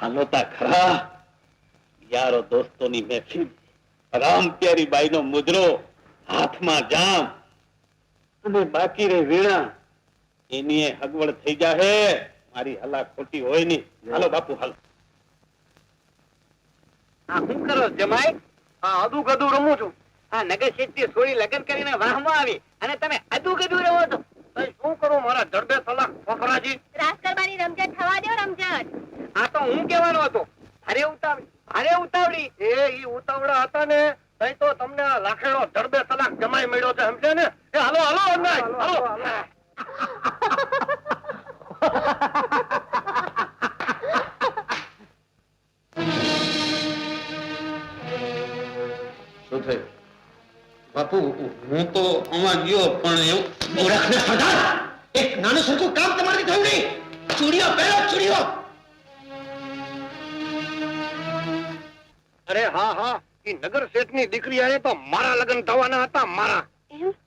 હાલો તા ખરા? યારો દોસ્તોની મહેફિલ. રામ પ્યારી બાઈનો મુદ્રો હાથમાં જામ અને બાકી રે વીણા. એની હગવડ થઈ જાહે. મારી હલા ખોટી હોયની હાલો બાપુ હાલ. આ શું કરો જમાઈ? હા અધુ ગધુ રમું છું. આ નગર શેઠથી છોડી લગ્ન કરીને વાહમાં આવી અને તમે અધુ ગધુ રમો છો. શું કરું? મારા જડબે સલાહ ફફરાજી રાસ કરવાની રમઝટ થવા દો રમઝટ. આ તો હું કેવાનો હતો. અરે ઉતાવળી અરે ઉતાવળી. એ ઈ ઉતાવળા હતા ને તઈ તો તમને આ લાખેડો ધડબે તલાક જમાઈ મળ્યો છે સમજે ને? એ હાલો હાલો અંદર હાલો શું થયું? બાપુ હું તો આમાં ગયો પણ એવું મૂર્ખને એક નાનું સરખું કામ તમારી થયું નહીં. ચૂડીઓ પહેરો ચૂડીઓ અરે હા હા ઈ નગર શેઠની દીકરી આયે તો મારા લગ્ન થવાના હતા મારા.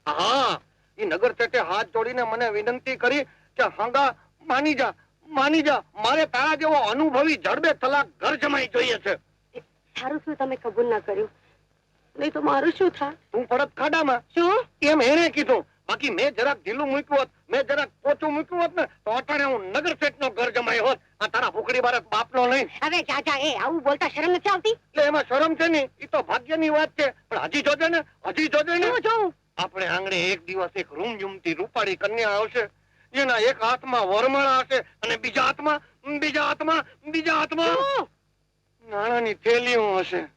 હા ઈ નગર શેઠે હાથ જોડીને મને વિનંતી કરી કે હાંગા માની જા માની જા મારે તારા જેવો અનુભવી જડબે તલાક ઘર જમાઈ જોઈએ છે. સારું શું તમે કબૂલ ના કર્યું. નહીં તો મારું શું થાય તું પડત ખાડામાં. શું? એમ એને કીધું. બાકી મેં જરાક ઢીલું મૂક્યું હોત મેં જરાક પોચું મૂક્યું હોત ને તો અટાણે હું નગર શેઠનો ઘર જમાઈ હોત આ ભૂખડી બારત બાપનો નહીં. હવે જા એ આવું બોલતા શરમ નથી આવતી? એટલે એમાં શરમ છે ને એ તો ભાગ્યની વાત છે. પણ હજી જોજે ને હજી જોજે ને. જોઉં. આપણે આંગણે એક દિવસ એક રૂમ જુમતી રૂપાળી કન્યા આવશે. એના એક હાથમાં વરમાળા હશે અને બીજા હાથમાં બીજા હાથમાં બીજા હાથમાં નાણાની થેલીઓ હશે.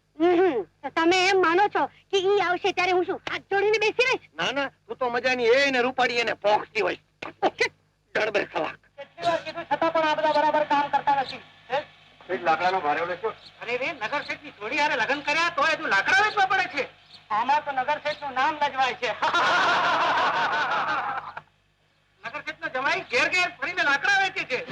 તમે એમ માનો છો કે ઈ આવશે ત્યારે હું શું હાથ જોડીને બેસી રહીશ? ના ના તું તો મજાની એ ને રૂપાળી એને પોખતી હોય. જડબે કલાક છતાં પણ આ બધા બરાબર કામ કરતા નથી લાકડાનો ભારે લેશો. અરે રે નગર શેઠની જોડી હારે લગ્ન કર્યા તો હજુ લાકડા વેચવા પડે છે. આમાં તો નગર શેઠનું નામ લજવાય છે. નગર શેઠ નો જમાઈ ઘેર ઘેર ફરીને લાકડા વેચે છે.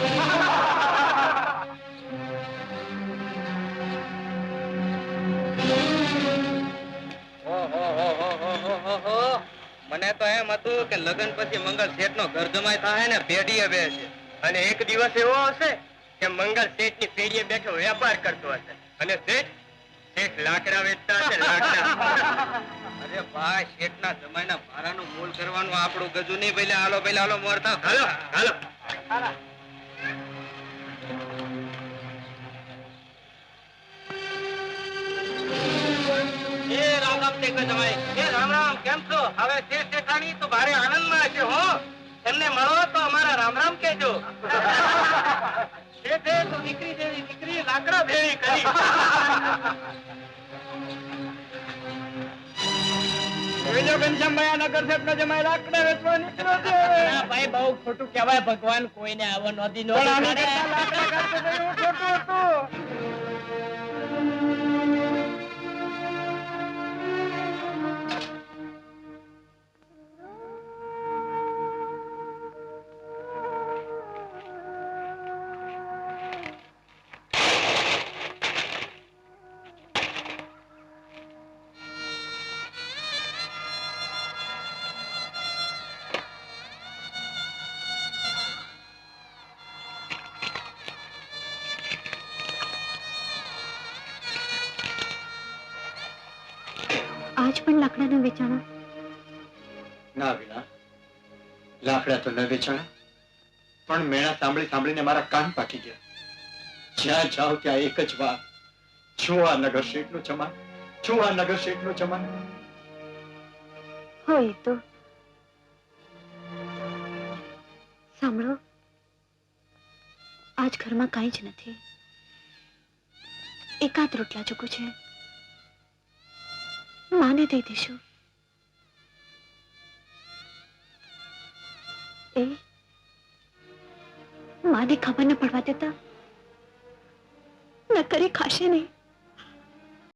મને તો એમ હતું કે લગ્ન પછી મંગળ શેઠ નો ઘર જમાય થાય ને પેઢીએ છે અને એક દિવસ એવો હશે કે મંગલ શેઠની પેઢીએ બેઠો વેપાર કરતો હશે. અને શેઠ? શેઠ લાકડા વેચતા હશે લાકડા. અરે ભાઈ શેઠ ના જમાઈના ભાડાનું મૂળ કરવાનું આપણું ગજુ નહીં. પેલા હાલો પેલા હાલો મોરતા. હાલો હાલો. રામ રામ ટેકો જમાઈ. એ રામ રામ કેમ છો? હવે શેઠ શેઠાણી તો ભારે આનંદમાં છે હો. એમને મળો તો અમારા રામ રામ કહેજો. શેઠે તો દીકરી જેવી દીકરી લાકડા ભેળી કરી. જોઈજો ઘનશ્યામભાઈ નગર નો જમાઈ લાકડા વેચવા નીકળ્યો છે. ભાઈ બહુ ખોટું કહેવાય ભગવાન કોઈને આવો નથી ખોટું હતું. આજ પણ લાકડાના વેચાણા? ના વિના. લાકડા તો ન વેચાણા. પણ મેણા સાંભળી સાંભળીને મારા કાન પાકી ગયા. જ્યાં જાઓ ત્યાં એક જ વાત. છો આ નગર શેઠનું ચમાન છો આ નગર શેઠનું ચમાન હોય તો. સાંભળો આજ ઘરમાં કાંઈ જ નથી. એકાદ રોટલા ચૂકું છે. માને દઈ દઈશું એ? માને ખબર ન પડવા દેતા. ન કરી ખાશે નહીં.